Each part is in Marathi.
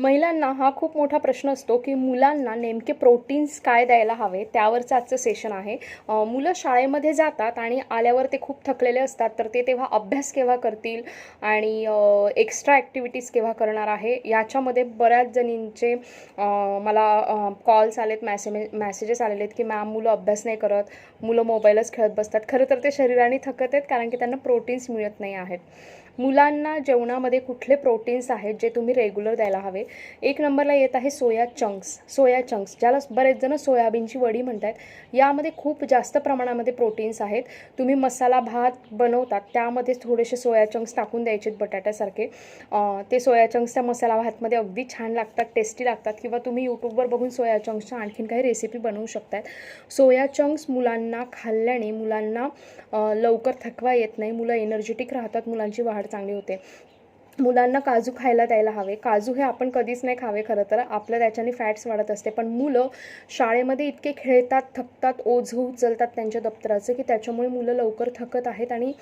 महिलांना हा खूप मोठा प्रश्न असतो की मुलांना नेमके प्रोटीन्स काय द्यायला हवे? त्यावरचं आजचं सेशन आहे. मुलं शाळेमध्ये जातात आणि आल्यावर ते खूप थकलेले असतात तर ते तेव्हा अभ्यास केव्हा करतील आणि एक्स्ट्रा ॲक्टिव्हिटीज केव्हा करणार आहे? याच्यामध्ये बऱ्याच जणींचे मला कॉल्स आलेत मॅसे मॅसेजेस आलेले आहेत की मॅम मुलं अभ्यास नाही करत. मुलं मोबाईलच खेळत बसतात. खरं तर ते शरीराने थकत आहेत कारण की त्यांना प्रोटीन्स मिळत नाही आहेत. मुलांना जेवणामध्ये कुठले प्रोटीन्स आहेत जे तुम्ही रेग्युलर द्यायला हवे? एक नंबरला येत आहे सोया चंक्स सोया चंक्स ज्याला बरेच जण सोयाबीनची वडी म्हणतात. यामध्ये खूप जास्त प्रमाणामध्ये प्रोटीन्स आहेत. तुम्ही मसाला भात बनवतात त्यामध्ये थोडेसे सोया चंक्स टाकून द्यायचे बटाट्यासारखे. ते सोया चंक्स त्या मसाला भातमध्ये अगदी छान लागतात टेस्टी लागतात किंवा तुम्ही यूट्यूबवर बघून सोया चंक्सच्या आणखीन काही रेसिपी बनवू शकतात. सोया चंक्स मुलांना खाल्ल्याने मुलांना लवकर थकवा येत नाही मुलं एनर्जेटिक राहतात मुलांची वाढ चांगली होते. मुलांना काजू खायला द्यायला हवे. काजू हे आपण कधीच नाही खावे खरं तर. आपलं त्याच्याने फॅट्स वाढत असते. पण मुलं शाळेमध्ये इतके खेळतात थकतात ओझ उचलतात त्यांच्या दप्तराचं की त्याच्यामुळे मुलं लवकर थकत आहेत आणि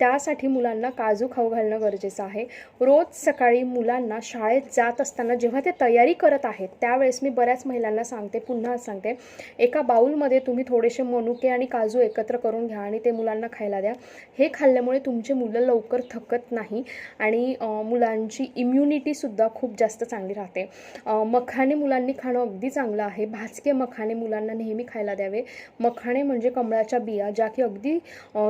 त्यासाठी मुलांना काजू खाऊ घालणं गरजेचं आहे. रोज सकाळी मुलांना शाळेत जात असताना जेव्हा ते तयारी करत आहेत त्यावेळेस मी बऱ्याच महिलांना सांगते पुन्हा सांगते. एका बाऊलमध्ये तुम्ही थोडेसे मनुके आणि काजू एकत्र करून घ्या आणि ते मुलांना खायला द्या. हे खाल्ल्यामुळे तुमचे मुलं लवकर थकत नाही आणि मुलांची इम्युनिटीसुद्धा खूप जास्त चांगली राहते. मखाणे मुलांनी खाणं अगदी चांगलं आहे. भाजके मखाणे मुलांना नेहमी खायला द्यावे. मखाणे म्हणजे कमळाच्या बिया ज्या की अगदी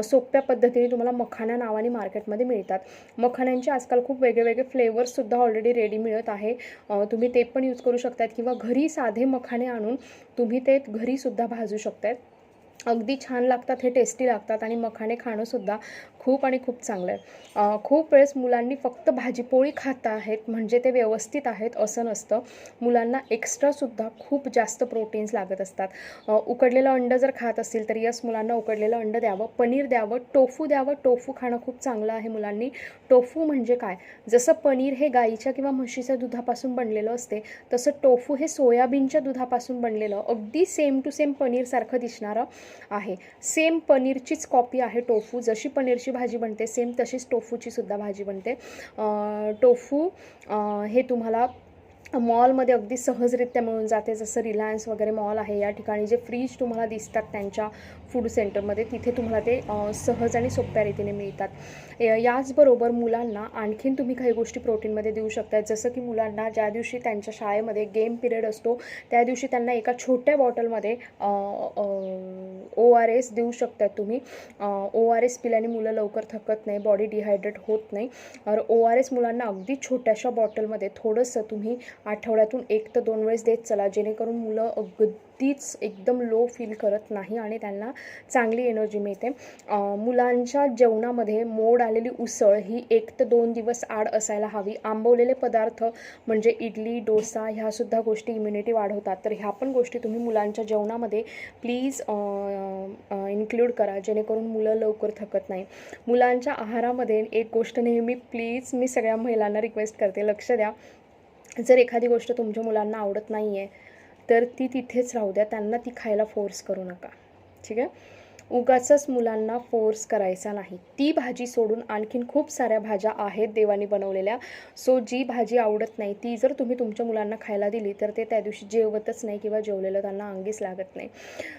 सोप्या पद्धतीने तुम्हाला मखाणा नावाने मार्केटमध्ये मिळतात. मखाण्यांचे आजकाल खूप वेगळेवेगळे फ्लेवर्ससुद्धा ऑलरेडी रेडी मिळत आहे. तुम्ही ते पण यूज करू शकतात किंवा घरी साधे मखाणे आणून तुम्ही ते घरीसुद्धा भाजू शकतात अगदी छान लागतात हे टेस्टी लागतात आणि मखाणे खाणंसुद्धा खूप आणि खूप चांगलं आहे. खूप वेळेस मुलांनी फक्त भाजीपोळी खाता आहेत म्हणजे ते व्यवस्थित आहेत असं नसतं. मुलांना एक्स्ट्रासुद्धा खूप जास्त प्रोटीन्स लागत असतात. उकडलेलं अंड जर खात असतील तर यस मुलांना उकडलेलं अंड द्यावं पनीर द्यावं टोफू द्यावं. टोफू खाणं खूप चांगलं आहे मुलांनी. टोफू म्हणजे काय? जसं पनीर हे गाईच्या किंवा म्हशीच्या दुधापासून बनलेलं असते तसं टोफू हे सोयाबीनच्या दुधापासून बनलेलं अगदी सेम टू सेम पनीरसारखं दिसणारं आहे. सेम पनीरचीच कॉपी आहे टोफू. जशी पनीरची भाजी बनते. सेम तशीच टोफूची सुद्धा भाजी बनते. टोफू हे तुम्हाला मॉलमध्ये अगदी सहजरित्या मिळून जाते. जसं रिलायन्स वगैरे मॉल आहे या ठिकाणी जे फ्रीज तुम्हाला दिसतात त्यांच्या फूड सेंटरमध्ये तिथे तुम्हाला ते सहज आणि सोप्या रीतीने मिळतात. याचबरोबर मुलांना आणखीन तुम्ही काही गोष्टी प्रोटीनमध्ये देऊ शकता जसं की मुलांना ज्या दिवशी त्यांच्या शाळेमध्ये गेम पिरियड असतो त्या दिवशी त्यांना एका छोट्या बॉटलमध्ये ओ आर एस देऊ शकतात तुम्ही. ओ आर एस पिल्याने मुलं लवकर थकत नाही बॉडी डिहायड्रेट होत नाही. और ओ आर एस मुलांना अगदी छोट्याशा बॉटलमध्ये थोडंसं तुम्ही आठवड्यातून एक तर दोन वेळेस देत चला जेणेकरून मुलं अगदीच एकदम लो फील करत नाही आणि त्यांना चांगली एनर्जी मिळते. मुलांच्या जेवणामध्ये मोड आलेली उसळ ही एक ते दोन दिवस आड असायला हवी. आंबवलेले पदार्थ म्हणजे इडली डोसा ह्यासुद्धा गोष्टी इम्युनिटी वाढवतात. तर ह्या पण गोष्टी तुम्ही मुलांच्या जेवणामध्ये प्लीज इन्क्लूड करा जेणेकरून मुलं लवकर थकत नाही. मुलांच्या आहारामध्ये एक गोष्ट नेहमी प्लीज मी सगळ्या महिलांना रिक्वेस्ट करते लक्ष द्या. जर एखादी गोष्ट तुमच्या मुलांना आवडत नाही आहे तर ती तिथेच राहू द्या. त्यांना ती खायला फोर्स करू नका. ठीक आहे? उगाचच मुलांना फोर्स करायचा नाही. ती भाजी सोडून आणखीन खूप साऱ्या भाज्या आहेत देवानी बनवलेल्या. सो जी भाजी आवडत नाही ती जर तुम्ही तुमच्या मुलांना खायला दिली तर ते त्या दिवशी जेवतच नाही किंवा जेवलेलं त्यांना अंगीच लागत नाही.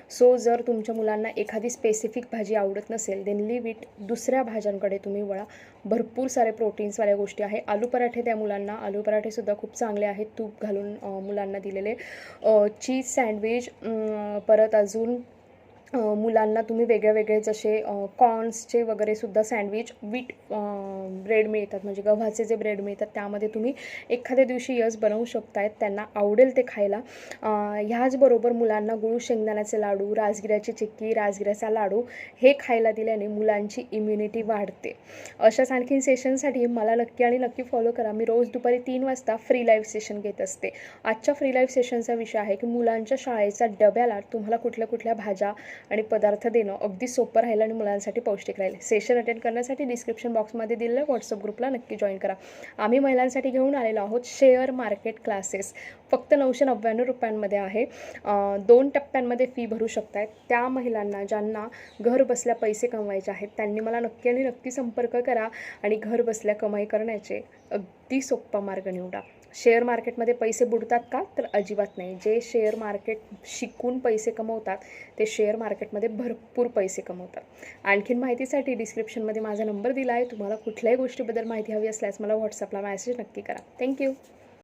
सो जर तुमच्या मुलांना एखादी स्पेसिफिक भाजी आवडत नसेल देन लिव्ह इट दुसऱ्या भाज्यांकडे तुम्ही वळा. भरपूर सारे प्रोटीन्सवाल्या गोष्टी आहे. आलू पराठे त्या मुलांना आलू पराठेसुद्धा खूप चांगले आहेत. तूप घालून मुलांना दिलेले. चीज सँडविच परत अजून मुलांना तुम्ही वेगळे वेगळे जसे कॉर्न्सचे वगैरे सुद्धा सँडविच वीट ब्रेड मिळतात. म्हणजे गव्हाचे जे ब्रेड मिळतात त्यामध्ये तुम्ही एखाद्या दिवशी यस बनवू शकतायत त्यांना आवडेल ते खायला. ह्याचबरोबर मुलांना गुळ शेंगदाण्याचे लाडू राजगिऱ्याची चिक्की राजगिऱ्याचा लाडू हे खायला दिल्याने मुलांची इम्युनिटी वाढते. अशाच आणखीन सेशनसाठी मला नक्की आणि नक्की फॉलो करा. मी रोज दुपारी तीन वाजता फ्री लाईव्ह सेशन घेत असते. आजच्या फ्री लाईव्ह सेशनचा विषय आहे की मुलांच्या शाळेच्या डब्याला तुम्हाला कुठल्या कुठल्या भाज्या आणि पदार्थ देणं अगदी सोपं राहील आणि मुलांसाठी पौष्टिक राहील. सेशन अटेंड करण्यासाठी डिस्क्रिप्शन बॉक्समध्ये दिलेल्या व्हॉट्सअप ग्रुपला नक्की जॉईन करा. आम्ही महिलांसाठी घेऊन आलेलो आहोत शेअर मार्केट क्लासेस फक्त नऊशे नव्याण्णव रुपयांमध्ये आहे. दोन टप्प्यांमध्ये फी भरू शकतायत त्या महिलांना ज्यांना घर बसल्या पैसे कमवायचे आहेत त्यांनी मला नक्की आणि नक्की संपर्क करा आणि घर बसल्या कमाई करण्याचे अगदी सोप्पा मार्ग निवडा. शेअर मार्केटमध्ये पैसे बुडतात का? तर अजिबात नाही. जे शेअर मार्केट शिकून पैसे कमवतात ते शेअर मार्केटमध्ये भरपूर पैसे कमवतात. आणखीन माहितीसाठी डिस्क्रिप्शनमध्ये माझा नंबर दिला आहे. तुम्हाला कुठल्याही गोष्टीबद्दल माहिती हवी असल्यास मला व्हॉट्सअपला मॅसेज नक्की करा. थँक्यू